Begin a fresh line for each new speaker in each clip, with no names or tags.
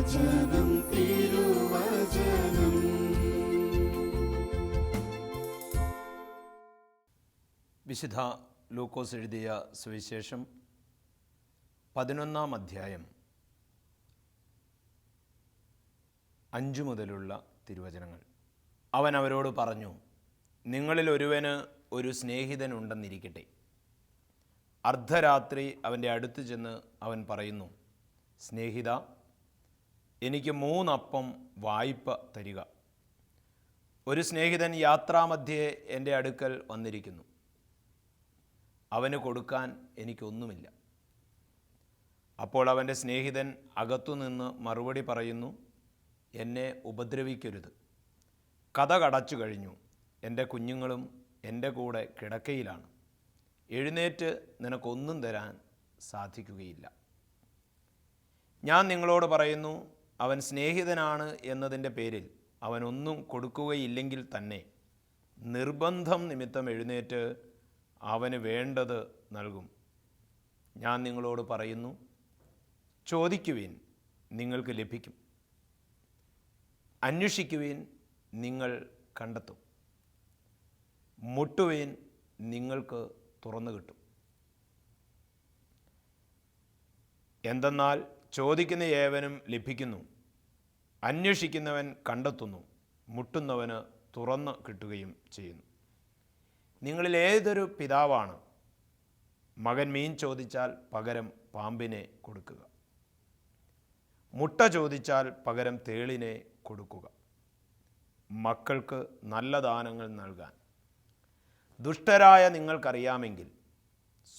തിരുവചനം തിരുവചനം.
വിശുദ്ധ ലൂക്കോസ് എഴുതിയ സുവിശേഷം പതിനൊന്നാം അധ്യായം അഞ്ചു മുതലുള്ള തിരുവചനങ്ങൾ. അവൻ അവരോട് പറഞ്ഞു നിങ്ങളിൽ ഒരുവന് ഒരു സ്നേഹിതനുണ്ടെന്നിരിക്കട്ടെ അർദ്ധരാത്രി അവന്റെ അടുത്ത് ചെന്ന് അവൻ പറയുന്നു സ്നേഹിത എനിക്ക് മൂന്നപ്പം വായ്പ തരിക. ഒരു സ്നേഹിതൻ യാത്രാമധ്യേ എന്റെ അടുക്കൽ വന്നിരിക്കുന്നു. അവന് കൊടുക്കാൻ എനിക്കൊന്നുമില്ല. അപ്പോൾ അവന്റെ സ്നേഹിതൻ അകത്തുനിന്ന് മറുപടി പറയുന്നു എന്നെ ഉപദ്രവിക്കരുത്. കഥ കടച്ചു കഴിഞ്ഞു. എന്റെ കുഞ്ഞുങ്ങളും എന്റെ കൂടെ കിടക്കയിലാണ്. എഴുന്നേറ്റ് നിനക്കൊന്നും തരാൻ സാധിക്കുകയില്ല. ഞാൻ നിങ്ങളോട് പറയുന്നു അവൻ സ്നേഹിതനാണ് എന്നതിന്റെ പേരിൽ അവനൊന്നും കൊടുക്കുകയില്ലെങ്കിൽ തന്നെ നിർബന്ധം നിമിത്തം എഴുന്നേറ്റ് അവന് വേണ്ടത് നൽകും. ഞാൻ നിങ്ങളോട് പറയുന്നു ചോദിക്കുവിൻ നിങ്ങൾക്ക് ലഭിക്കും. അന്വേഷിക്കുവിൻ നിങ്ങൾ കണ്ടെത്തും. മുട്ടുവിൻ നിങ്ങൾക്ക് തുറന്നു കിട്ടും. എന്തെന്നാൽ ചോദിക്കുന്ന ഏവനും ലഭിക്കുന്നു. അന്വേഷിക്കുന്നവൻ കണ്ടെത്തുന്നു മുട്ടുന്നവന് തുറന്ന് കിട്ടുകയും ചെയ്യുന്നു. നിങ്ങളിൽ ഏതൊരു പിതാവാണ്? മകൻ മീൻ ചോദിച്ചാൽ പകരം പാമ്പിനെ കൊടുക്കുക. മുട്ട ചോദിച്ചാൽ പകരം തേളിനെ കൊടുക്കുക. മക്കൾക്ക് നല്ല ദാനങ്ങൾ നൽകാൻ. ദുഷ്ടരായ നിങ്ങൾക്കറിയാമെങ്കിൽ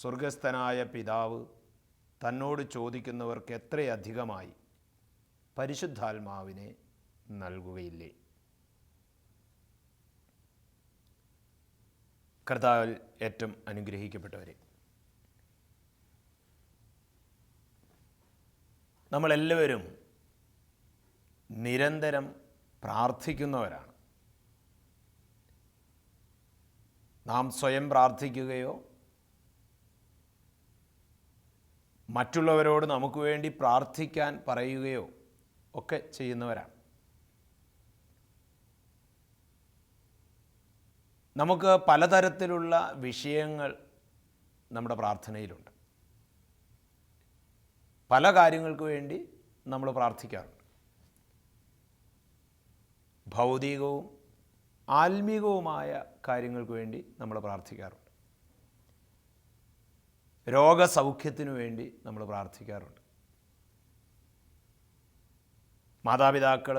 സ്വർഗസ്ഥനായ പിതാവ് തന്നോട് ചോദിക്കുന്നവർക്ക് എത്രയധികമായി? പരിശുദ്ധാത്മാവിനെ നൽകുകയില്ലേ? കർത്താവിൽ ഏറ്റവും അനുഗ്രഹിക്കപ്പെട്ടവരെ നമ്മളെല്ലാവരും നിരന്തരം പ്രാർത്ഥിക്കുന്നവരാണ്. നാം സ്വയം പ്രാർത്ഥിക്കുകയോ മറ്റുള്ളവരോട് നമുക്ക് വേണ്ടി പ്രാർത്ഥിക്കാൻ പറയുകയോ ഒക്കെ ചെയ്യുന്നവരാണ് നമുക്ക് പലതരത്തിലുള്ള വിഷയങ്ങൾ നമ്മുടെ പ്രാർത്ഥനയിലുണ്ട്. പല കാര്യങ്ങൾക്ക് വേണ്ടി നമ്മൾ പ്രാർത്ഥിക്കാറുണ്ട്. ഭൗതികവും ആത്മീകവുമായ കാര്യങ്ങൾക്ക് വേണ്ടി നമ്മൾ പ്രാർത്ഥിക്കാറുണ്ട്. രോഗസൗഖ്യത്തിനു വേണ്ടി നമ്മൾ പ്രാർത്ഥിക്കാറുണ്ട്. മാതാപിതാക്കൾ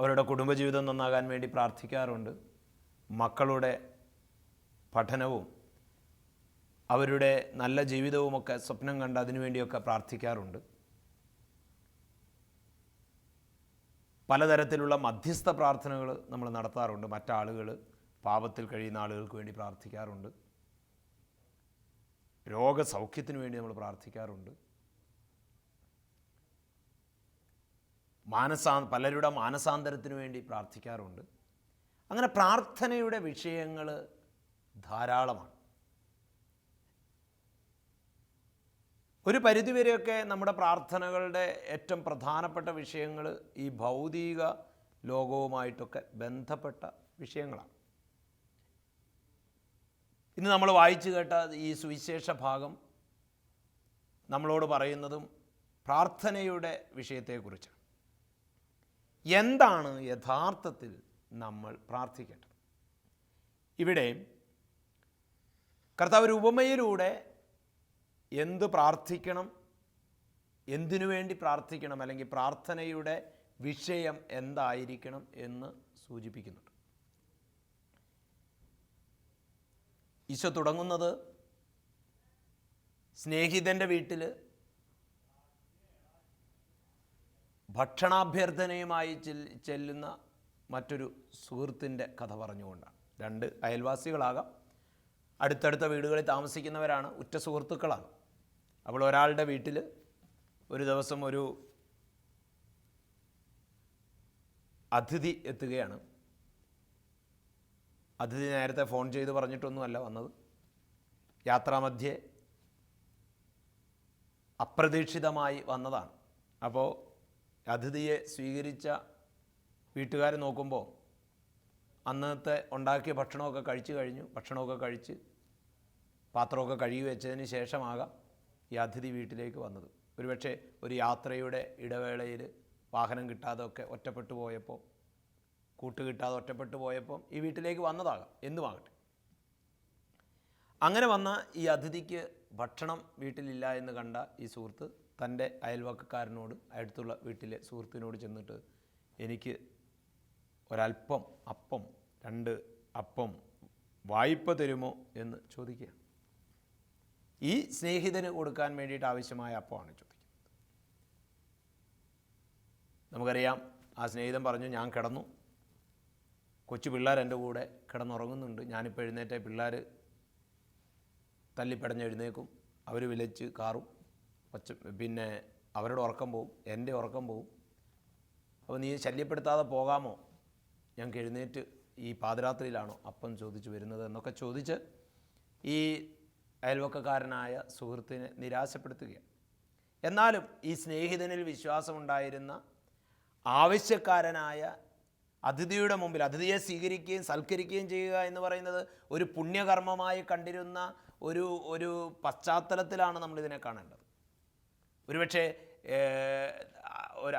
അവരുടെ കുടുംബജീവിതം നന്നാകാൻ വേണ്ടി പ്രാർത്ഥിക്കാറുണ്ട്. മക്കളുടെ പഠനവും അവരുടെ നല്ല ജീവിതവുമൊക്കെ സ്വപ്നം കണ്ട് അതിനുവേണ്ടിയൊക്കെ പ്രാർത്ഥിക്കാറുണ്ട്. പലതരത്തിലുള്ള മധ്യസ്ഥ പ്രാർത്ഥനകൾ നമ്മൾ നടത്താറുണ്ട്. മറ്റാളുകൾ പാപത്തിൽ കഴിയുന്ന ആളുകൾക്ക് വേണ്ടി പ്രാർത്ഥിക്കാറുണ്ട്. രോഗസൗഖ്യത്തിന് വേണ്ടി നമ്മൾ പ്രാർത്ഥിക്കാറുണ്ട്. മാനസാ പലരുടെ മാനസാന്തരത്തിന് വേണ്ടി പ്രാർത്ഥിക്കാറുണ്ട്. അങ്ങനെ പ്രാർത്ഥനയുടെ വിഷയങ്ങൾ ധാരാളമാണ്. ഒരു പരിധിവരെയൊക്കെ നമ്മുടെ പ്രാർത്ഥനകളുടെ ഏറ്റവും പ്രധാനപ്പെട്ട വിഷയങ്ങൾ ഈ ഭൗതിക ലോകവുമായിട്ടൊക്കെ ബന്ധപ്പെട്ട വിഷയങ്ങളാണ്. ഇന്ന് നമ്മൾ വായിച്ചു കേട്ട ഈ സുവിശേഷ ഭാഗം നമ്മളോട് പറയുന്നതും പ്രാർത്ഥനയുടെ വിഷയത്തെക്കുറിച്ചാണ്. എന്താണ് യഥാർത്ഥത്തിൽ നമ്മൾ പ്രാർത്ഥിക്കേണ്ടത്? ഇവിടെ കർത്താവ് ഒരു ഉപമയിലൂടെ എന്ത് പ്രാർത്ഥിക്കണം എന്തിനു വേണ്ടി പ്രാർത്ഥിക്കണം അല്ലെങ്കിൽ പ്രാർത്ഥനയുടെ വിഷയം എന്തായിരിക്കണം എന്ന് സൂചിപ്പിക്കുന്നുണ്ട്. ഈശോ തുടങ്ങുന്നത് സ്നേഹിതന്റെ വീട്ടിൽ ഭക്ഷണാഭ്യർത്ഥനയുമായി ചെല്ലുന്ന മറ്റൊരു സുഹൃത്തിന്റെ കഥ പറഞ്ഞുകൊണ്ടാണ്. രണ്ട് അയൽവാസികളാകാം. അടുത്തടുത്ത വീടുകളിൽ താമസിക്കുന്നവരാണ് ഉറ്റ സുഹൃത്തുക്കളാണ് അപ്പോൾ ഒരാളുടെ വീട്ടിൽ ഒരു ദിവസം ഒരു അതിഥി എത്തുകയാണ്. അതിഥി നേരത്തെ ഫോൺ ചെയ്ത് പറഞ്ഞിട്ടൊന്നുമല്ല വന്നത്. യാത്രാമധ്യേ അപ്രതീക്ഷിതമായി വന്നതാണ്. അപ്പോൾ അതിഥിയെ സ്വീകരിച്ച വീട്ടുകാർ നോക്കുമ്പോൾ അന്നത്തെ ഉണ്ടാക്കിയ ഭക്ഷണമൊക്കെ കഴിച്ചു കഴിഞ്ഞു. ഭക്ഷണമൊക്കെ കഴിച്ച് പാത്രമൊക്കെ കഴുകി വെച്ചതിന് ശേഷമാകാം ഈ അതിഥി വീട്ടിലേക്ക് വന്നത്. ഒരുപക്ഷെ ഒരു യാത്രയുടെ ഇടവേളയിൽ വാഹനം കിട്ടാതെ ഒക്കെ ഒറ്റപ്പെട്ടു പോയപ്പോൾ കൂട്ട് കിട്ടാതെ ഒറ്റപ്പെട്ടു പോയപ്പോൾ ഈ വീട്ടിലേക്ക് വന്നതാകാം. എന്തുമാകട്ടെ. അങ്ങനെ വന്ന ഈ അതിഥിക്ക് ഭക്ഷണം വീട്ടിലില്ല എന്ന് കണ്ട ഈ സുഹൃത്ത് തന്റെ അയൽവക്കക്കാരനോട് അടുത്തുള്ള വീട്ടിലെ സുഹൃത്തിനോട് ചെന്നിട്ട് എനിക്ക് ഒരല്പം അപ്പം രണ്ട് അപ്പം വായ്പ തരുമോ എന്ന് ചോദിക്കുക. ഈ സ്നേഹിതന് കൊടുക്കാൻ വേണ്ടിയിട്ട് ആവശ്യമായ അപ്പമാണ് ചോദിക്കുന്നത്. നമുക്കറിയാം ആ സ്നേഹിതൻ പറഞ്ഞു ഞാൻ കിടന്നു. കൊച്ചു പിള്ളേർ എന്റെ കൂടെ കിടന്നുറങ്ങുന്നുണ്ട്. ഞാനിപ്പോൾ എഴുന്നേറ്റ പിള്ളേർ തല്ലിപ്പടഞ്ഞ് എഴുന്നേക്കും. അവർ വിലച്ച് കാറും. പച്ച പിന്നെ അവരുടെ ഉറക്കം പോവും എന്റെ ഉറക്കം പോവും. അപ്പോൾ നീ ശല്യപ്പെടുത്താതെ പോകാമോ? ഞങ്ങൾക്ക് എഴുന്നേറ്റ് ഈ പാതിരാത്രിയിലാണോ അപ്പം ചോദിച്ചു വരുന്നത് എന്നൊക്കെ ചോദിച്ച് ഈ അയൽവക്കക്കാരനായ സുഹൃത്തിനെ നിരാശപ്പെടുത്തുകയാണ്. എന്നാലും ഈ സ്നേഹിതനിൽ വിശ്വാസമുണ്ടായിരുന്ന ആവശ്യക്കാരനായ അതിഥിയുടെ മുമ്പിൽ അതിഥിയെ സ്വീകരിക്കുകയും സൽക്കരിക്കുകയും ചെയ്യുക എന്ന് പറയുന്നത് ഒരു പുണ്യകർമ്മമായി കണ്ടിരുന്ന ഒരു ഒരു പശ്ചാത്തലത്തിലാണ് നമ്മളിതിനെ കാണേണ്ടത്. ഒരുപക്ഷെ ഒരു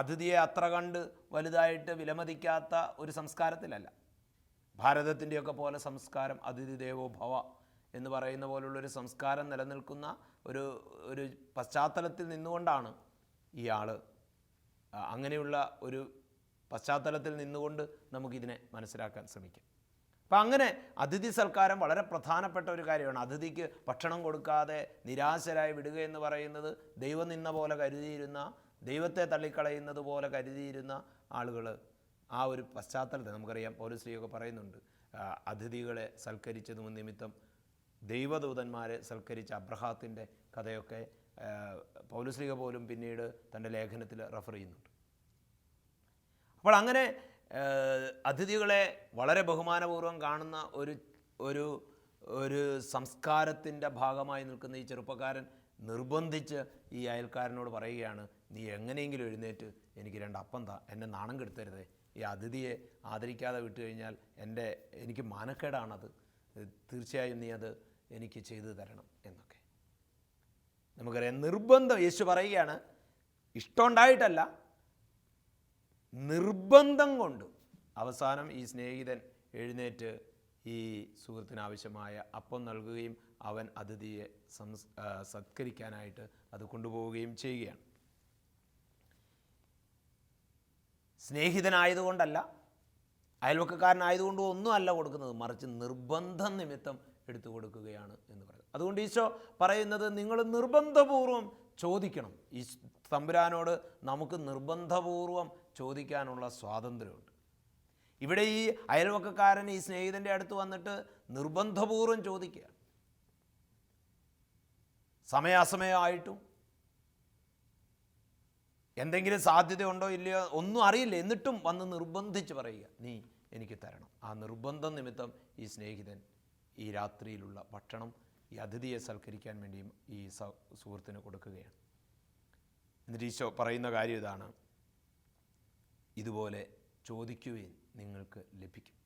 അതിഥിയെ അത്ര കണ്ട് വലുതായിട്ട് വിലമതിക്കാത്ത ഒരു സംസ്കാരത്തിലല്ല. ഭാരതത്തിന്റെയൊക്കെ പോലെ സംസ്കാരം അതിഥി ദേവോ ഭവ എന്ന് പറയുന്ന പോലുള്ളൊരു സംസ്കാരം നിലനിൽക്കുന്ന ഒരു ഒരു പശ്ചാത്തലത്തിൽ നിന്നുകൊണ്ടാണ് ഇയാൾ അങ്ങനെയുള്ള ഒരു പശ്ചാത്തലത്തിൽ നിന്നുകൊണ്ട് നമുക്കിതിനെ മനസ്സിലാക്കാൻ ശ്രമിക്കാം. അപ്പം അങ്ങനെ അതിഥി സൽക്കാരം വളരെ പ്രധാനപ്പെട്ട ഒരു കാര്യമാണ്. അതിഥിക്ക് ഭക്ഷണം കൊടുക്കാതെ നിരാശരായി വിടുക എന്ന് പറയുന്നത് ദൈവം നിന്ന പോലെ കരുതിയിരുന്ന ദൈവത്തെ തള്ളിക്കളയുന്നത് പോലെ കരുതിയിരുന്ന ആളുകൾ ആ ഒരു പശ്ചാത്തലത്തിൽ നമുക്കറിയാം പൗരശ്രീയൊക്കെ പറയുന്നുണ്ട് അതിഥികളെ സൽക്കരിച്ചത് നിമിത്തം ദൈവദൂതന്മാരെ സൽക്കരിച്ച അബ്രഹാത്തിന്റെ കഥയൊക്കെ പൗലശ്രീക പോലും പിന്നീട് തന്റെ ലേഖനത്തിൽ റെഫർ ചെയ്യുന്നുണ്ട്. അപ്പോൾ അങ്ങനെ അതിഥികളെ വളരെ ബഹുമാനപൂർവം കാണുന്ന ഒരു ഒരു ഒരു സംസ്കാരത്തിന്റെ ഭാഗമായി നിൽക്കുന്ന ഈ ചെറുപ്പക്കാരൻ നിർബന്ധിച്ച് ഈ അയൽക്കാരനോട് പറയുകയാണ് നീ എങ്ങനെയെങ്കിലും എഴുന്നേറ്റ് എനിക്ക് രണ്ട് അപ്പം താ എന്നെ നാണം കെടുത്തരുതേ. ഈ അതിഥിയെ ആദരിക്കാതെ വിട്ടു കഴിഞ്ഞാൽ എന്റെ എനിക്ക് മാനക്കേടാണത്. തീർച്ചയായും നീ അത് എനിക്ക് ചെയ്തു തരണം എന്നൊക്കെ. നമുക്കറിയാം നിർബന്ധം യേശു പറയുകയാണ് ഇഷ്ടമുണ്ടായിട്ടല്ല നിർബന്ധം കൊണ്ട് അവസാനം ഈ സ്നേഹിതൻ എഴുന്നേറ്റ് ഈ സുഹൃത്തിന് ആവശ്യമായ അപ്പം നൽകുകയും അവൻ അതിഥിയെ സംസ് സത്കരിക്കാനായിട്ട് അത് കൊണ്ടുപോവുകയും ചെയ്യുകയാണ്. സ്നേഹിതനായതുകൊണ്ടല്ല അയൽവക്കക്കാരനായതുകൊണ്ടും ഒന്നും അല്ല കൊടുക്കുന്നത് മറിച്ച് നിർബന്ധം നിമിത്തം എടുത്തു കൊടുക്കുകയാണ് എന്ന് പറയുന്നത്. അതുകൊണ്ട് ഈശോ പറയുന്നത് നിങ്ങൾ നിർബന്ധപൂർവം ചോദിക്കണം. ഈ തമ്പുരാനോട് നമുക്ക് നിർബന്ധപൂർവം ചോദിക്കാനുള്ള സ്വാതന്ത്ര്യമുണ്ട്. ഇവിടെ ഈ അയൽവക്കക്കാരൻ ഈ സ്നേഹിതന്റെ അടുത്ത് വന്നിട്ട് നിർബന്ധപൂർവം ചോദിക്കുക. സമയാസമയമായിട്ടും എന്തെങ്കിലും സാധ്യതയുണ്ടോ ഇല്ലയോ ഒന്നും അറിയില്ല. എന്നിട്ടും വന്ന് നിർബന്ധിച്ച് പറയുക നീ എനിക്ക് തരണം. ആ നിർബന്ധം നിമിത്തം ഈ സ്നേഹിതൻ ഈ രാത്രിയിലുള്ള ഭക്ഷണം ഈ അതിഥിയെ സൽക്കരിക്കാൻ വേണ്ടിയും ഈ സുഹൃത്തിന് കൊടുക്കുകയാണ്. എന്നിട്ട് ഈശോ പറയുന്ന കാര്യം ഇതാണ്. ഇതുപോലെ ചോദിക്കുകയും നിങ്ങൾക്ക് ലഭിക്കും.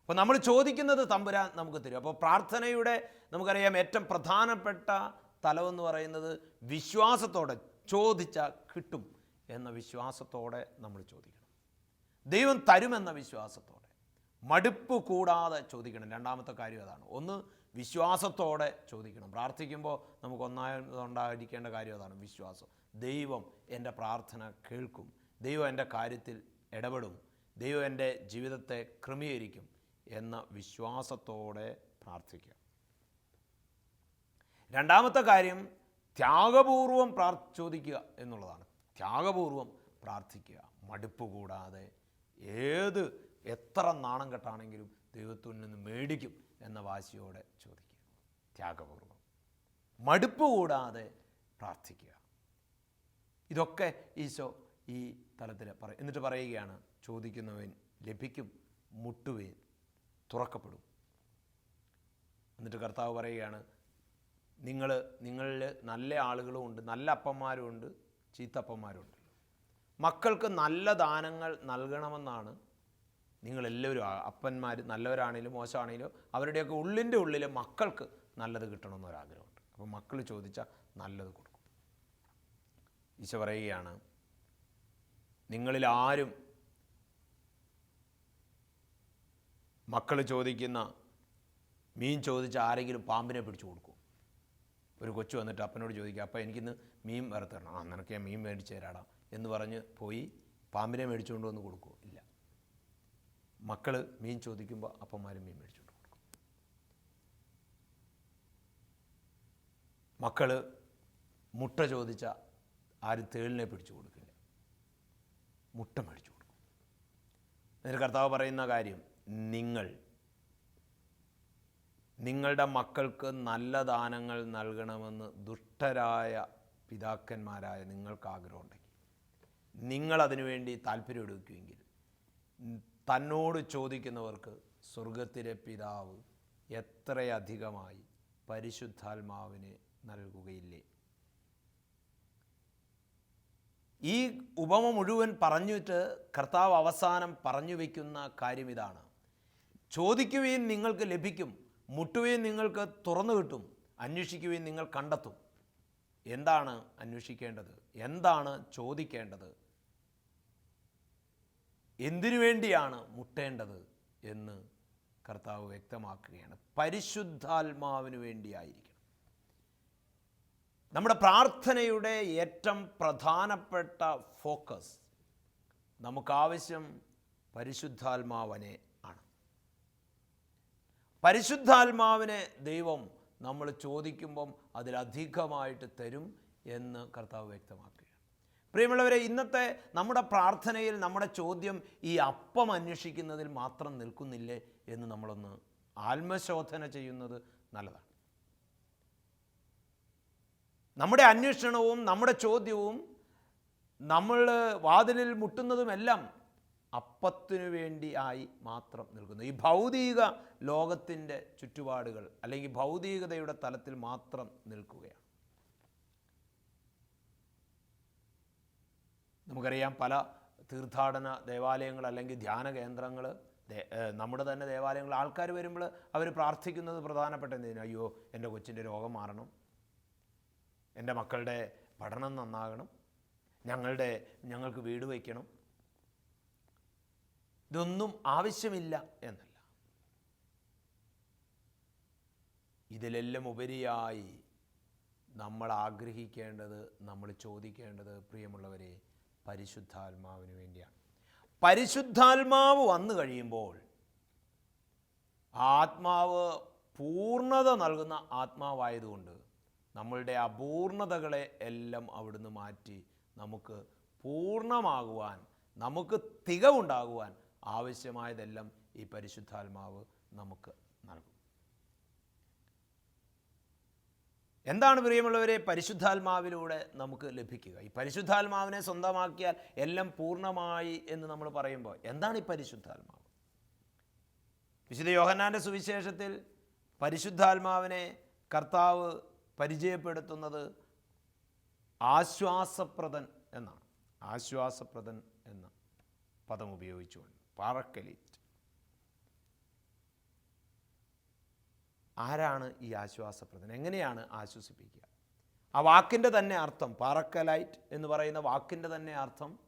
അപ്പോൾ നമ്മൾ ചോദിക്കുന്നത് തമ്പുരാൻ നമുക്ക് തരും. അപ്പോൾ പ്രാർത്ഥനയുടെ നമുക്കറിയാം ഏറ്റവും പ്രധാനപ്പെട്ട തലമെന്ന് പറയുന്നത് വിശ്വാസത്തോടെ ചോദിച്ചാൽ കിട്ടും എന്ന വിശ്വാസത്തോടെ നമ്മൾ ചോദിക്കണം. ദൈവം തരുമെന്ന വിശ്വാസത്തോടെ. മടുപ്പ് കൂടാതെ ചോദിക്കണം. രണ്ടാമത്തെ കാര്യം അതാണ്. ഒന്ന് വിശ്വാസത്തോടെ ചോദിക്കണം. പ്രാർത്ഥിക്കുമ്പോൾ നമുക്ക് ഒന്നാമതുണ്ടായിരിക്കേണ്ട കാര്യം അതാണ് വിശ്വാസം. ദൈവം എന്റെ പ്രാർത്ഥന കേൾക്കും. ദൈവം എന്റെ കാര്യത്തിൽ ഇടപെടും. ദൈവം എന്റെ ജീവിതത്തെ ക്രമീകരിക്കും എന്ന വിശ്വാസത്തോടെ പ്രാർത്ഥിക്കുക. രണ്ടാമത്തെ കാര്യം ത്യാഗപൂർവം പ്രാർ എന്നുള്ളതാണ്. ത്യാഗപൂർവം പ്രാർത്ഥിക്കുക. മടുപ്പ് കൂടാതെ ഏത് എത്ര നാണം കെട്ടാണെങ്കിലും ദൈവത്തിൽ നിന്ന് മേടിക്കും എന്ന വാശിയോടെ ചോദിക്കുക. ത്യാഗപൂർവം. മടുപ്പ് കൂടാതെ പ്രാർത്ഥിക്കുക. ഇതൊക്കെ ഈശോ ഈ തലത്തിൽ പറ എന്നിട്ട് പറയുകയാണ് ചോദിക്കുന്നവൻ ലഭിക്കും മുട്ടുവേൻ തുറക്കപ്പെടും. എന്നിട്ട് കർത്താവ് പറയുകയാണ് നിങ്ങൾ നിങ്ങളിൽ നല്ല ആളുകളും ഉണ്ട് നല്ല അപ്പന്മാരും ഉണ്ട് ചീത്തപ്പന്മാരും ഉണ്ട്. മക്കൾക്ക് നല്ല ദാനങ്ങൾ നൽകണമെന്നാണ് നിങ്ങളെല്ലാവരും അപ്പന്മാർ നല്ലവരാണെങ്കിലും മോശമാണെങ്കിലും അവരുടെയൊക്കെ ഉള്ളിന്റെ ഉള്ളിൽ മക്കൾക്ക് നല്ലത് കിട്ടണമെന്നൊരാഗ്രഹമുണ്ട്. അപ്പോൾ മക്കൾ ചോദിച്ചാൽ നല്ലത് കൊടുക്കും. ഈശോ പറയുകയാണ് നിങ്ങളിൽ ആരും മക്കൾ ചോദിക്കുന്ന മീൻ ചോദിച്ച ആരെങ്കിലും പാമ്പിനെ പിടിച്ചു കൊടുക്കും. ഒരു കൊച്ചു വന്നിട്ട് അപ്പനോട് ചോദിക്കുക അപ്പം എനിക്കിന്ന് മീൻ വറുത്ത് ആ നിനക്ക് മീൻ മേടിച്ച് തരാടാം. എന്ന് പറഞ്ഞ് പോയി പാമ്പിനെ മേടിച്ചുകൊണ്ട് വന്ന് കൊടുക്കുമോ ഇല്ല. മക്കൾ മീൻ ചോദിക്കുമ്പോൾ അപ്പന്മാരും മീൻ മേടിച്ചുകൊണ്ട് കൊടുക്കും. മക്കൾ മുട്ട ചോദിച്ച ആരും തേളിനെ പിടിച്ചു കൊടുക്കില്ല മുട്ട മേടിച്ചു കൊടുക്കും കർത്താവ് പറയുന്ന കാര്യം നിങ്ങൾ നിങ്ങളുടെ മക്കൾക്ക് നല്ല ദാനങ്ങൾ നൽകണമെന്ന് ദുഷ്ടരായ പിതാക്കന്മാരായ നിങ്ങൾക്ക് ആഗ്രഹമുണ്ടെങ്കിൽ നിങ്ങൾ അതിനുവേണ്ടി താല്പര്യം എടുക്കുമെങ്കിൽ തന്നോട് ചോദിക്കുന്നവർക്ക് സ്വർഗത്തിലെ പിതാവ് എത്രയധികമായി പരിശുദ്ധാത്മാവിനെ നൽകുകയില്ലേ? ഈ ഉപമ മുഴുവൻ പറഞ്ഞിട്ട് കർത്താവ് അവസാനം പറഞ്ഞു വയ്ക്കുന്ന കാര്യം ഇതാണ്. ചോദിക്കുകയും നിങ്ങൾക്ക് ലഭിക്കും മുട്ടുകയും നിങ്ങൾക്ക് തുറന്നു കിട്ടും അന്വേഷിക്കുകയും നിങ്ങൾ കണ്ടെത്തും. എന്താണ് അന്വേഷിക്കേണ്ടത്? എന്താണ് ചോദിക്കേണ്ടത്? എന്തിനു വേണ്ടിയാണ് മുട്ടേണ്ടത് എന്ന് കർത്താവ് വ്യക്തമാക്കുകയാണ്. പരിശുദ്ധാത്മാവിന് വേണ്ടിയായിരിക്കണം. നമ്മുടെ പ്രാർത്ഥനയുടെ ഏറ്റവും പ്രധാനപ്പെട്ട ഫോക്കസ് നമുക്കാവശ്യം പരിശുദ്ധാത്മാവനെ ആണ്. പരിശുദ്ധാത്മാവിനെ ദൈവം നമ്മൾ ചോദിക്കുമ്പം അതിലധികമായിട്ട് തരും എന്ന് കർത്താവ് വ്യക്തമാക്കുകയാണ്. പ്രിയമുള്ളവരെ ഇന്നത്തെ നമ്മുടെ പ്രാർത്ഥനയിൽ നമ്മുടെ ചോദ്യം ഈ അപ്പം അന്വേഷിക്കുന്നതിൽ മാത്രം നിൽക്കുന്നില്ലേ എന്ന് നമ്മളൊന്ന് ആത്മശോധന ചെയ്യുന്നത് നല്ലതാണ്. നമ്മുടെ അന്വേഷണവും നമ്മുടെ ചോദ്യവും നമ്മൾ വാതിലിൽ മുട്ടുന്നതുമെല്ലാം അപ്പത്തിനു വേണ്ടി ആയി മാത്രം നിൽക്കുന്നു. ഈ ഭൗതിക ലോകത്തിന്റെ ചുറ്റുപാടുകൾ അല്ലെങ്കിൽ ഭൗതികതയുടെ തലത്തിൽ മാത്രം നിൽക്കുകയാണ്. നമുക്കറിയാം പല തീർത്ഥാടന ദേവാലയങ്ങൾ അല്ലെങ്കിൽ ധ്യാന കേന്ദ്രങ്ങൾ നമ്മുടെ തന്നെ ദേവാലയങ്ങൾ ആൾക്കാർ വരുമ്പോൾ അവർ പ്രാർത്ഥിക്കുന്നത് പ്രധാനപ്പെട്ട അയ്യോ എന്റെ കൊച്ചിന്റെ രോഗം മാറണം. എന്റെ മക്കളുടെ പഠനം നന്നാകണം. ഞങ്ങളുടെ ഞങ്ങൾക്ക് വീട് വയ്ക്കണം. ഇതൊന്നും ആവശ്യമില്ല എന്നല്ല. ഇതിലെല്ലാം ഉപരിയായി നമ്മൾ ആഗ്രഹിക്കേണ്ടത് നമ്മൾ ചോദിക്കേണ്ടത് പ്രിയമുള്ളവരെ പരിശുദ്ധാത്മാവിന് വേണ്ടിയാണ്. പരിശുദ്ധാത്മാവ് വന്നു കഴിയുമ്പോൾ ആത്മാവ് പൂർണത നൽകുന്ന ആത്മാവായതുകൊണ്ട് നമ്മളുടെ അപൂർണതകളെ എല്ലാം അവിടുന്ന് മാറ്റി നമുക്ക് പൂർണമാകുവാൻ നമുക്ക് തികവുണ്ടാകുവാൻ ആവശ്യമായതെല്ലാം ഈ പരിശുദ്ധാത്മാവ് നമുക്ക് നൽകും. എന്താണ് പ്രിയമുള്ളവരെ? പരിശുദ്ധാത്മാവിലൂടെ നമുക്ക് ലഭിക്കുക. ഈ പരിശുദ്ധാത്മാവിനെ സ്വന്തമാക്കിയാൽ എല്ലാം പൂർണമായി എന്ന് നമ്മൾ പറയുമ്പോൾ എന്താണ് ഈ പരിശുദ്ധാത്മാവ്? വിശുദ്ധ യോഹന്നാന്റെ സുവിശേഷത്തിൽ പരിശുദ്ധാത്മാവിനെ കർത്താവ് പരിചയപ്പെടുത്തുന്നത് ആശ്വാസപ്രദൻ എന്നാണ്. ആശ്വാസപ്രദൻ എന്ന പദം ഉപയോഗിച്ചുകൊണ്ട്. പാറക്കലീറ്റ്. ആരാണ് ഈ ആശ്വാസപ്രദൻ? എങ്ങനെയാണ് ആശ്വസിപ്പിക്കുക? ആ വാക്കിന്റെ തന്നെ അർത്ഥം പാറക്കലൈറ്റ് എന്ന് പറയുന്ന വാക്കിന്റെ തന്നെ അർത്ഥം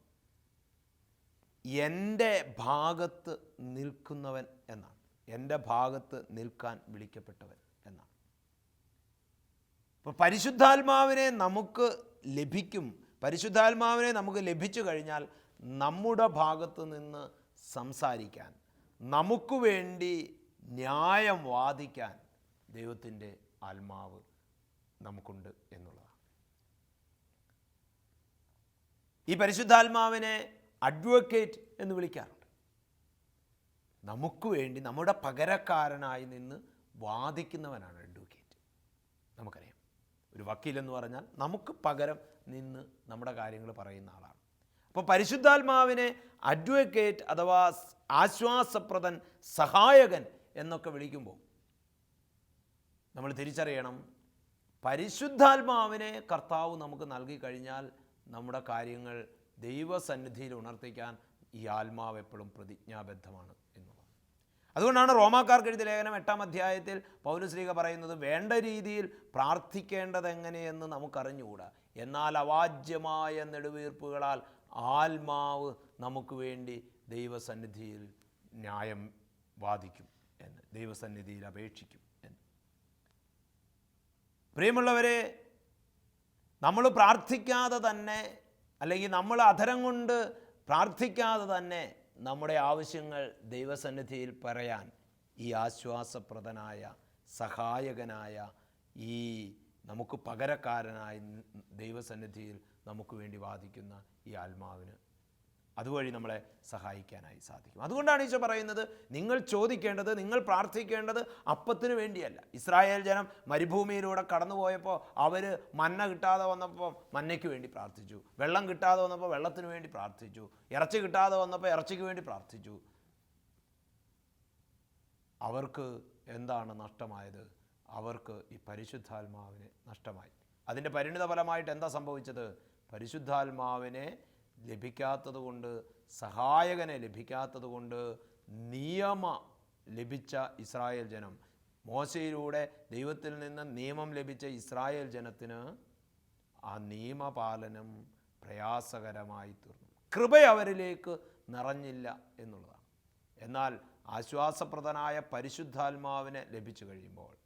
എന്റെ ഭാഗത്ത് നിൽക്കുന്നവൻ എന്നാണ്. എന്റെ ഭാഗത്ത് നിൽക്കാൻ വിളിക്കപ്പെട്ടവൻ അപ്പോൾ പരിശുദ്ധാത്മാവിനെ നമുക്ക് ലഭിക്കും. പരിശുദ്ധാത്മാവിനെ നമുക്ക് ലഭിച്ചു കഴിഞ്ഞാൽ നമ്മുടെ ഭാഗത്ത് നിന്ന് സംസാരിക്കാൻ നമുക്ക് വേണ്ടി ന്യായം വാദിക്കാൻ ദൈവത്തിന്റെ ആത്മാവ് നമുക്കുണ്ട് എന്നുള്ളതാണ്. ഈ പരിശുദ്ധാത്മാവിനെ അഡ്വക്കേറ്റ് എന്ന് വിളിക്കാറുണ്ട്. നമുക്ക് വേണ്ടി നമ്മുടെ പകരക്കാരനായി നിന്ന് വാദിക്കുന്നവനാണ് അഡ്വക്കേറ്റ്. നമുക്കറിയാം. ഒരു വക്കീലെന്ന് പറഞ്ഞാൽ നമുക്ക് പകരം നിന്ന് നമ്മുടെ കാര്യങ്ങൾ പറയുന്ന ആളാണ്. അപ്പോൾ പരിശുദ്ധാത്മാവിനെ അഡ്വക്കേറ്റ് അഥവാ ആശ്വാസപ്രദൻ സഹായകൻ എന്നൊക്കെ വിളിക്കുമ്പോൾ നമ്മൾ തിരിച്ചറിയണം പരിശുദ്ധാത്മാവിനെ കർത്താവ് നമുക്ക് നൽകി കഴിഞ്ഞാൽ നമ്മുടെ കാര്യങ്ങൾ ദൈവസന്നിധിയിൽ ഉണർത്തിക്കാൻ ഈ ആത്മാവ് എപ്പോഴും പ്രതിജ്ഞാബദ്ധമാണ്. അതുകൊണ്ടാണ് റോമാക്കാർക്ക് എഴുതിയ ലേഖനം എട്ടാം അധ്യായത്തിൽ പൗരശ്രീക പറയുന്നത് വേണ്ട രീതിയിൽ പ്രാർത്ഥിക്കേണ്ടത് എങ്ങനെയെന്ന് നമുക്കറിഞ്ഞുകൂടാ. എന്നാൽ അവാജ്യമായ നെടുവീർപ്പുകളാൽ ആത്മാവ് നമുക്ക് വേണ്ടി ദൈവസന്നിധിയിൽ ന്യായം വാദിക്കും എന്ന് ദൈവസന്നിധിയിൽ അപേക്ഷിക്കും എന്ന്. പ്രിയമുള്ളവരെ നമ്മൾ പ്രാർത്ഥിക്കാതെ തന്നെ അല്ലെങ്കിൽ നമ്മൾ അധരം കൊണ്ട് പ്രാർത്ഥിക്കാതെ തന്നെ നമ്മുടെ ആവശ്യങ്ങൾ ദൈവസന്നിധിയിൽ പറയാൻ ഈ ആശ്വാസപ്രദനായ സഹായകനായ ഈ നമുക്ക് പകരക്കാരനായ ദൈവസന്നിധിയിൽ നമുക്ക് വേണ്ടി വാദിക്കുന്ന ഈ ആത്മാവിന് അതുവഴി നമ്മളെ സഹായിക്കാനായി സാധിക്കും. അതുകൊണ്ടാണ് ഈശോ പറയുന്നത് നിങ്ങൾ ചോദിക്കേണ്ടത് നിങ്ങൾ പ്രാർത്ഥിക്കേണ്ടത് അപ്പത്തിനു വേണ്ടിയല്ല. ഇസ്രായേൽ ജനം മരുഭൂമിയിലൂടെ കടന്നുപോയപ്പോൾ അവർ മന്ന കിട്ടാതെ വന്നപ്പോൾ മന്നയ്ക്ക് വേണ്ടി പ്രാർത്ഥിച്ചു. വെള്ളം കിട്ടാതെ വന്നപ്പോൾ വെള്ളത്തിന് വേണ്ടി പ്രാർത്ഥിച്ചു. ഇറച്ചി കിട്ടാതെ വന്നപ്പോൾ ഇറച്ചിക്ക് വേണ്ടി പ്രാർത്ഥിച്ചു. അവർക്ക് എന്താണ് നഷ്ടമായത്? അവർക്ക് ഈ പരിശുദ്ധാത്മാവിനെ നഷ്ടമായി. അതിന്റെ പരിണിത ഫലമായിട്ട് എന്താ സംഭവിച്ചത്? പരിശുദ്ധാത്മാവിനെ ലഭിക്കാത്തത് കൊണ്ട് സഹായകനെ ലഭിക്കാത്തതുകൊണ്ട് നിയമ ലഭിച്ച ഇസ്രായേൽ ജനം. മോശയിലൂടെ ദൈവത്തിൽ നിന്ന് നിയമം ലഭിച്ച ഇസ്രായേൽ ജനത്തിന് ആ നിയമപാലനം പ്രയാസകരമായി തീർന്നു. കൃപ അവരിലേക്ക് നിറഞ്ഞില്ല എന്നുള്ളതാണ്. എന്നാൽ ആശ്വാസപ്രദനായ പരിശുദ്ധാത്മാവിനെ ലഭിച്ചു കഴിയുമ്പോൾ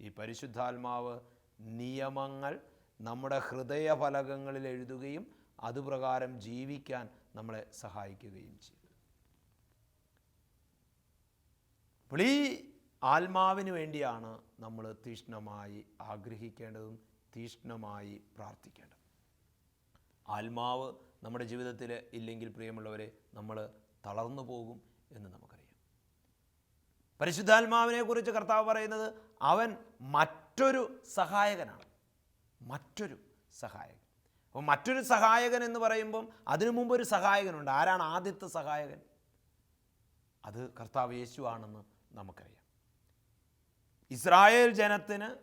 ഈ പരിശുദ്ധാത്മാവ് നിയമങ്ങൾ നമ്മുടെ ഹൃദയഫലകങ്ങളിൽ എഴുതുകയും അതുപ്രകാരം ജീവിക്കാൻ നമ്മളെ സഹായിക്കുകയും ചെയ്യും അപ്പോൾ ഈ ആത്മാവിന് വേണ്ടിയാണ് നമ്മൾ തീഷ്ണമായി ആഗ്രഹിക്കേണ്ടതും തീഷ്ണമായി പ്രാർത്ഥിക്കേണ്ടതും. ആത്മാവ് നമ്മുടെ ജീവിതത്തിൽ ഇല്ലെങ്കിൽ പ്രിയമുള്ളവരെ നമ്മൾ തളർന്നു പോകും എന്ന് നമുക്കറിയാം. പരിശുദ്ധാത്മാവിനെക്കുറിച്ച് കർത്താവ് പറയുന്നത് അവൻ മറ്റൊരു സഹായകനാണ്. മറ്റൊരു സഹായകൻ. അപ്പോൾ മറ്റൊരു സഹായകൻ എന്ന് പറയുമ്പം അതിനു മുമ്പ് ഒരു സഹായകനുണ്ട്. ആരാണ് ആദ്യത്തെ സഹായകൻ? അത് കർത്താവ് യേശു ആണെന്ന് നമുക്കറിയാം. ഇസ്രായേൽ ജനത്തിന്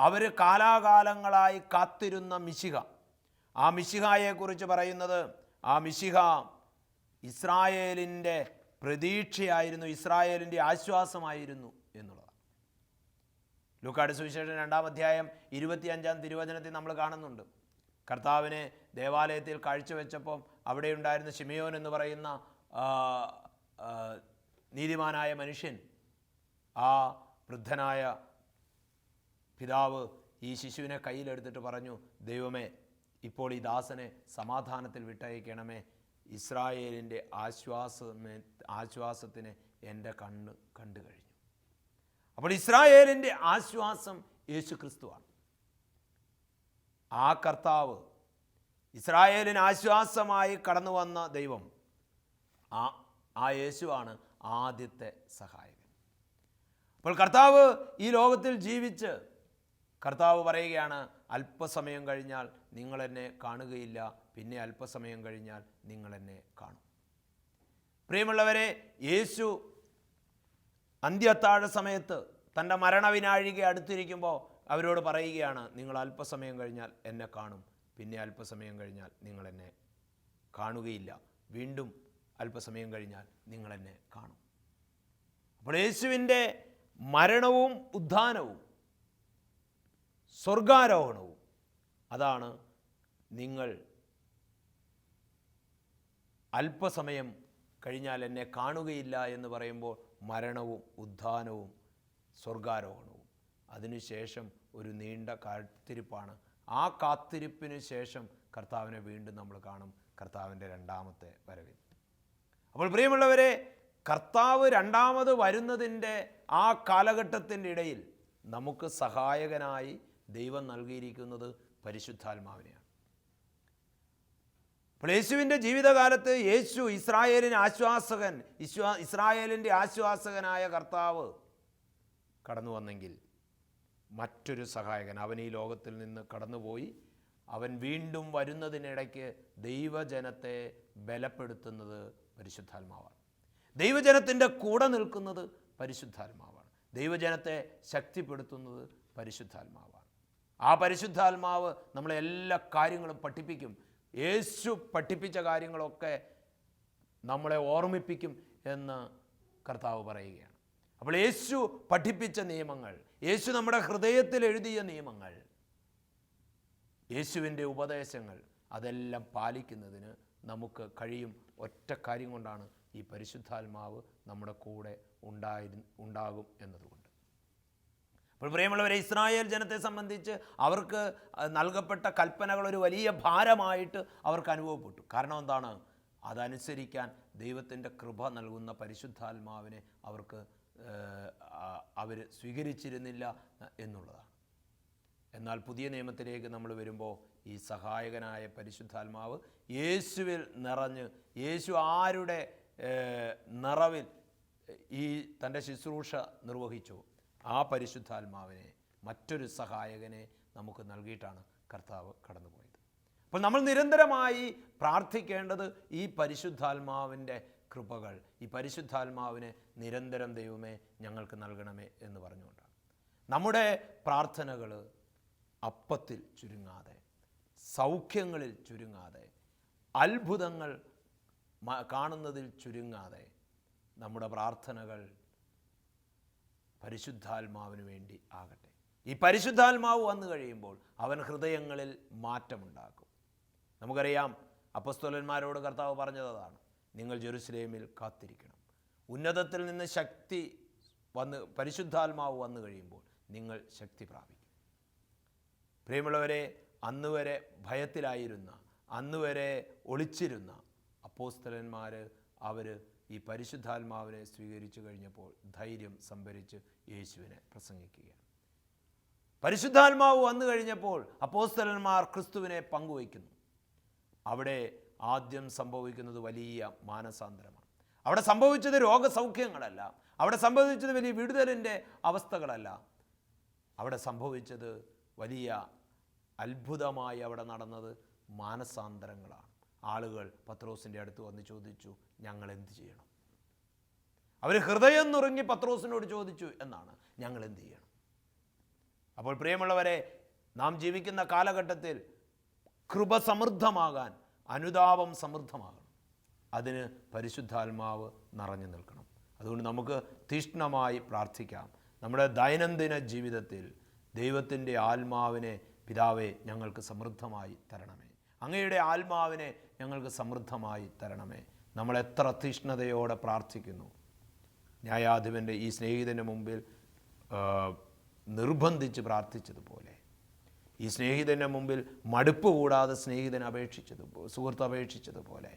അവർ കാലാകാലങ്ങളായി കാത്തിരുന്ന മിശിഹ. ആ മിശിഹായെക്കുറിച്ച് പറയുന്നത് ആ മിശിഹ ഇസ്രായേലിന്റെ പ്രതീക്ഷയായിരുന്നു ഇസ്രായേലിന്റെ ആശ്വാസമായിരുന്നു എന്നുള്ളതാണ്. ലൂക്കാട് സുവിശേഷം രണ്ടാം അധ്യായം ഇരുപത്തിയഞ്ചാം തിരുവചനത്തിൽ നമ്മൾ കാണുന്നുണ്ട്. കർത്താവിനെ ദേവാലയത്തിൽ കാഴ്ചവെച്ചപ്പം അവിടെ ഉണ്ടായിരുന്ന ഷിമിയോൻ എന്ന് പറയുന്ന നീതിമാനായ മനുഷ്യൻ ആ വൃദ്ധനായ പിതാവ് ഈ ശിശുവിനെ കയ്യിലെടുത്തിട്ട് പറഞ്ഞു ദൈവമേ ഇപ്പോൾ ഈ ദാസനെ സമാധാനത്തിൽ വിട്ടയക്കണമേ. ഇസ്രായേലിന്റെ ആശ്വാസമേ ആശ്വാസത്തിന് എന്റെ കണ്ണ് കണ്ടു കഴിഞ്ഞു. അപ്പോൾ ഇസ്രായേലിന്റെ ആശ്വാസം യേശു ക്രിസ്തുവാണ് ആ കർത്താവ് ഇസ്രായേലിന് ആശ്വാസമായി കടന്നു വന്ന ദൈവം ആ ആ യേശുവാണ് ആദ്യത്തെ സഹായകൻ. അപ്പോൾ കർത്താവ് ഈ ലോകത്തിൽ ജീവിച്ച് കർത്താവ് പറയുകയാണ് അല്പസമയം കഴിഞ്ഞാൽ നിങ്ങൾ എന്നെ കാണുകയില്ല പിന്നെ അല്പസമയം കഴിഞ്ഞാൽ നിങ്ങൾ എന്നെ കാണും. പ്രിയമുള്ളവരെ യേശു അന്ത്യത്താഴ സമയത്ത് തന്റെ മരണവിനാഴിക അടുത്തിരിക്കുമ്പോൾ അവരോട് പറയുകയാണ് നിങ്ങൾ അല്പസമയം കഴിഞ്ഞാൽ എന്നെ കാണും. പിന്നെ അല്പസമയം കഴിഞ്ഞാൽ നിങ്ങൾ എന്നെ കാണുകയില്ല. വീണ്ടും അല്പസമയം കഴിഞ്ഞാൽ നിങ്ങൾ എന്നെ കാണും. അപ്പോൾ യേശുവിന്റെ മരണവും ഉദ്ധാനവും സ്വർഗാരോഹണവും അതാണ് നിങ്ങൾ അല്പസമയം കഴിഞ്ഞാൽ എന്നെ കാണുകയില്ല എന്ന് പറയുമ്പോൾ മരണവും ഉദ്ധാനവും സ്വർഗാരോഹണവും. അതിനുശേഷം ഒരു നീണ്ട കാത്തിരിപ്പാണ്. ആ കാത്തിരിപ്പിന് ശേഷം കർത്താവിനെ വീണ്ടും നമ്മൾ കാണും. കർത്താവിന്റെ രണ്ടാമത്തെ വരവിൽ. അപ്പോൾ പ്രിയമുള്ളവരെ കർത്താവ് രണ്ടാമത് വരുന്നതിന്റെ ആ കാലഘട്ടത്തിന്റെ ഇടയിൽ നമുക്ക് സഹായകനായി ദൈവം നൽകിയിരിക്കുന്നത് പരിശുദ്ധാത്മാവിനെയാണ്. അപ്പോൾ യേശുവിന്റെ ജീവിതകാലത്ത് യേശു ഇസ്രായേലിന് ആശ്വാസകൻ ഇസ്രായേലിന്റെ ആശ്വാസകനായ കർത്താവ് കടന്നു വന്നെങ്കിൽ മറ്റൊരു സഹായകൻ. അവൻ ഈ ലോകത്തിൽ നിന്ന് കടന്നുപോയി. അവൻ വീണ്ടും വരുന്നതിനിടയ്ക്ക് ദൈവജനത്തെ ബലപ്പെടുത്തുന്നത് പരിശുദ്ധാത്മാവാണ്. ദൈവജനത്തിന്റെ കൂടെ നിൽക്കുന്നത് പരിശുദ്ധാത്മാവാണ്. ദൈവജനത്തെ ശക്തിപ്പെടുത്തുന്നത് പരിശുദ്ധാത്മാവാണ്. ആ പരിശുദ്ധാത്മാവ് നമ്മളെ എല്ലാ കാര്യങ്ങളും പഠിപ്പിക്കും. യേശു പഠിപ്പിച്ച കാര്യങ്ങളൊക്കെ നമ്മളെ ഓർമ്മിപ്പിക്കും എന്ന് കർത്താവ് പറയുകയാണ്. അപ്പോൾ യേശു പഠിപ്പിച്ച നിയമങ്ങൾ യേശു നമ്മുടെ ഹൃദയത്തിൽ എഴുതിയ നിയമങ്ങൾ യേശുവിന്റെ ഉപദേശങ്ങൾ അതെല്ലാം പാലിക്കുന്നതിന് നമുക്ക് കഴിയും ഒറ്റ കാര്യം കൊണ്ടാണ് ഈ പരിശുദ്ധാത്മാവ് നമ്മുടെ കൂടെ ഉണ്ടായി ഉണ്ടാകും എന്നതുകൊണ്ട്. അപ്പോൾ പ്രിയമുള്ളവരെ ഇസ്രായേൽ ജനത്തെ സംബന്ധിച്ച് അവർക്ക് നൽകപ്പെട്ട കൽപ്പനകൾ ഒരു വലിയ ഭാരമായിട്ട് അവർക്ക് അനുഭവപ്പെട്ടു. കാരണം എന്താണ്? അതനുസരിക്കാൻ ദൈവത്തിന്റെ കൃപ നൽകുന്ന പരിശുദ്ധാത്മാവിനെ അവർക്ക് അവർ സ്വീകരിച്ചിരുന്നില്ല എന്നുള്ളതാണ്. എന്നാൽ പുതിയ നിയമത്തിലേക്ക് നമ്മൾ വരുമ്പോൾ ഈ സഹായകനായ പരിശുദ്ധാത്മാവ് യേശുവിൽ നിറഞ്ഞ് യേശു ആരുടെ നിറവിൽ ഈ തന്റെ ശുശ്രൂഷ നിർവഹിച്ചു. ആ പരിശുദ്ധാത്മാവിനെ മറ്റൊരു സഹായകനെ നമുക്ക് നൽകിയിട്ടാണ് കർത്താവ് കടന്നുപോയത്. അപ്പോൾ നമ്മൾ നിരന്തരമായി പ്രാർത്ഥിക്കേണ്ടത് ഈ പരിശുദ്ധാത്മാവിന്റെ കൃപകൾ. ഈ പരിശുദ്ധാത്മാവിനെ നിരന്തരം ദൈവമേ ഞങ്ങൾക്ക് നൽകണമേ എന്ന് പറഞ്ഞുകൊണ്ടാണ്. നമ്മുടെ പ്രാർത്ഥനകൾ അപ്പത്തിൽ ചുരുങ്ങാതെ സൗഖ്യങ്ങളിൽ ചുരുങ്ങാതെ അത്ഭുതങ്ങൾ കാണുന്നതിൽ ചുരുങ്ങാതെ നമ്മുടെ പ്രാർത്ഥനകൾ പരിശുദ്ധാത്മാവിന് വേണ്ടി ആകട്ടെ. ഈ പരിശുദ്ധാത്മാവ് വന്നു കഴിയുമ്പോൾ അവൻ ഹൃദയങ്ങളിൽ മാറ്റമുണ്ടാക്കും. നമുക്കറിയാം അപ്പസ്തോലന്മാരോട് കർത്താവ് പറഞ്ഞത് അതാണ്. നിങ്ങൾ ജെറുസലേമിൽ കാത്തിരിക്കണം. ഉന്നതത്തിൽ നിന്ന് ശക്തി വന്ന് പരിശുദ്ധാത്മാവ് വന്നു കഴിയുമ്പോൾ നിങ്ങൾ ശക്തി പ്രാപിക്കും. പ്രിയമുള്ളവരെ അന്ന് വരെ ഭയത്തിലായിരുന്ന അന്ന് വരെ ഒളിച്ചിരുന്ന അപ്പോസ്തലന്മാർ അവർ ഈ പരിശുദ്ധാത്മാവിനെ സ്വീകരിച്ചു കഴിഞ്ഞപ്പോൾ ധൈര്യം സംഭരിച്ച് യേശുവിനെ പ്രസംഗിക്കുകയാണ്. പരിശുദ്ധാത്മാവ് വന്നു കഴിഞ്ഞപ്പോൾ അപ്പോസ്തലന്മാർ ക്രിസ്തുവിനെ പങ്കുവയ്ക്കുന്നു. അവിടെ ആദ്യം സംഭവിക്കുന്നത് വലിയ മാനസാന്തരമാണ്. അവിടെ സംഭവിച്ചത് രോഗസൗഖ്യങ്ങളല്ല. അവിടെ സംഭവിച്ചത് വലിയ വിടുതലിന്റെ അവസ്ഥകളല്ല. അവിടെ സംഭവിച്ചത് വലിയ അത്ഭുതമായി അവിടെ നടന്നത് മാനസാന്തരങ്ങളാണ്. ആളുകൾ പത്രോസിന്റെ അടുത്ത് വന്ന് ചോദിച്ചു ഞങ്ങൾ എന്ത് ചെയ്യണം? അവർ ഹൃദയം നുറുങ്ങി പത്രോസിനോട് ചോദിച്ചു എന്നാണ് ഞങ്ങൾ എന്ത് ചെയ്യണം? അപ്പോൾ പ്രിയമുള്ളവരെ നാം ജീവിക്കുന്ന കാലഘട്ടത്തിൽ കൃപ സമൃദ്ധമാകാൻ അനുതാപം സമൃദ്ധമാകണം. അതിന് പരിശുദ്ധാത്മാവ് നിറഞ്ഞു നിൽക്കണം. അതുകൊണ്ട് നമുക്ക് തീഷ്ണമായി പ്രാർത്ഥിക്കാം. നമ്മുടെ ദൈനംദിന ജീവിതത്തിൽ ദൈവത്തിന്റെ ആത്മാവിനെ പിതാവെ ഞങ്ങൾക്ക് സമൃദ്ധമായി തരണമേ. അങ്ങയുടെ ആത്മാവിനെ ഞങ്ങൾക്ക് സമൃദ്ധമായി തരണമേ. നമ്മൾ എത്ര തീഷ്ണതയോടെ പ്രാർത്ഥിക്കുന്നു. ന്യായാധിപന്റെ ഈ സ്നേഹിതന്റെ മുമ്പിൽ നിർബന്ധിച്ച് പ്രാർത്ഥിച്ചതുപോലെ. ഈ സ്നേഹിതന്റെ മുമ്പിൽ മടുപ്പ് കൂടാതെ സ്നേഹിതൻ അപേക്ഷിച്ചത് സുഹൃത്ത് അപേക്ഷിച്ചതുപോലെ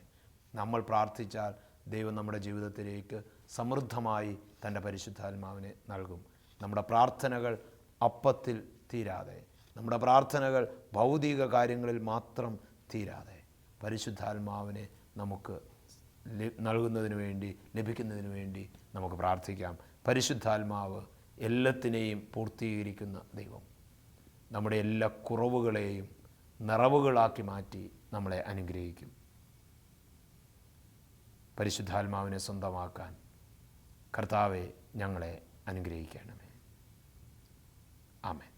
നമ്മൾ പ്രാർത്ഥിച്ചാൽ ദൈവം നമ്മുടെ ജീവിതത്തിലേക്ക് സമൃദ്ധമായി തന്റെ പരിശുദ്ധാത്മാവിനെ നൽകും. നമ്മുടെ പ്രാർത്ഥനകൾ അപ്പത്തിൽ തീരാതെ നമ്മുടെ പ്രാർത്ഥനകൾ ഭൗതിക കാര്യങ്ങളിൽ മാത്രം തീരാതെ പരിശുദ്ധാത്മാവിനെ നമുക്ക് നൽകുന്നതിന് വേണ്ടി ലഭിക്കുന്നതിന് വേണ്ടി നമുക്ക് പ്രാർത്ഥിക്കാം. പരിശുദ്ധാത്മാവ് എല്ലാത്തിനെയും പൂർത്തീകരിക്കുന്ന ദൈവം. നമ്മുടെ എല്ലാ കുറവുകളെയും നിറവുകളാക്കി മാറ്റി നമ്മളെ അനുഗ്രഹിക്കും. പരിശുദ്ധാത്മാവിനെ സ്വന്തമാക്കാൻ കർത്താവെ ഞങ്ങളെ അനുഗ്രഹിക്കണമേ. ആമേൻ.